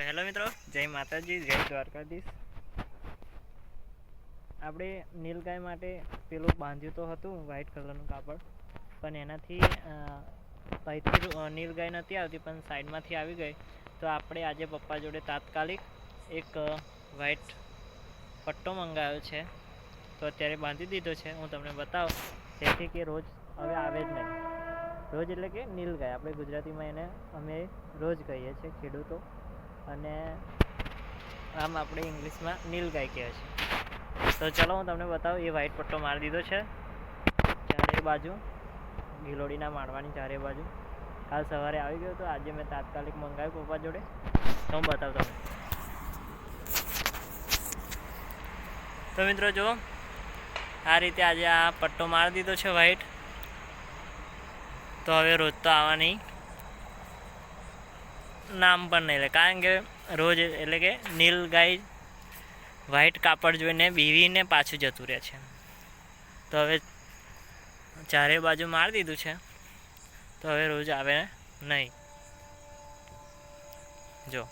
તો હેલો મિત્રો, જય માતાજી, જય દ્વારકાધીશ. આપણે નીલગાય માટે પેલું બાંધ્યું તો હતું વ્હાઈટ કલરનું કાપડ, પણ એનાથી અહીંથી નીલગાય નથી આવતી, પણ સાઈડમાંથી આવી ગઈ. તો આપણે આજે પપ્પા જોડે તાત્કાલિક એક વ્હાઈટ પટ્ટો મંગાવ્યો છે. તો અત્યારે બાંધી દીધો છે, હું તમને બતાવું. જેથી કે રોજ હવે આવે જ નહીં. રોજ એટલે કે નીલગાય. આપણે ગુજરાતીમાં એને અમે રોજ કહીએ છીએ, ખેડૂતો. અને આમ આપણે ઇંગ્લિશમાં નીલગાય કહે છે. તો ચાલો હું તમને બતાવું, એ વ્હાઈટ પટ્ટો મારી દીધો છે. ચારે બાજુ, ગિલોડીના મારવાની ચારે બાજુ. કાલ સવારે આવી ગયો તો આજે મેં તાત્કાલિક મંગાવ્યું પપ્પા જોડે. તો હું બતાવું તમને. તો મિત્રો જુઓ, આ રીતે આજે આ પટ્ટો મારી દીધો છે વ્હાઈટ તો હવે રોજ તો આવવાની નામ પણ નહીં લે. કારણ કે રોજ એટલે કે નીલ ગાય વ્હાઈટ કાપડ જોઈને બીવીને પાછું જતું રહે છે. તો હવે ચારે બાજુ મારી દીધું છે. તો હવે રોજ આવે નહીં. જો.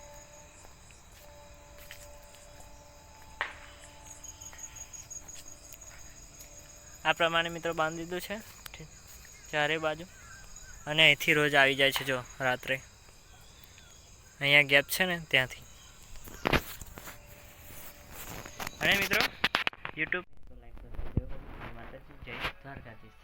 આ પ્રમાણે મિત્રો બાંધી દીધું છે. ચારે બાજુ. અને અહીંથી રોજ આવી જાય છે જો રાત્રે. અહીંયા ગેપ છે ને ત્યાંથી. અને મિત્રો યુટ્યુબ લાઈક માતાજી જય દ્વારકાધીશ.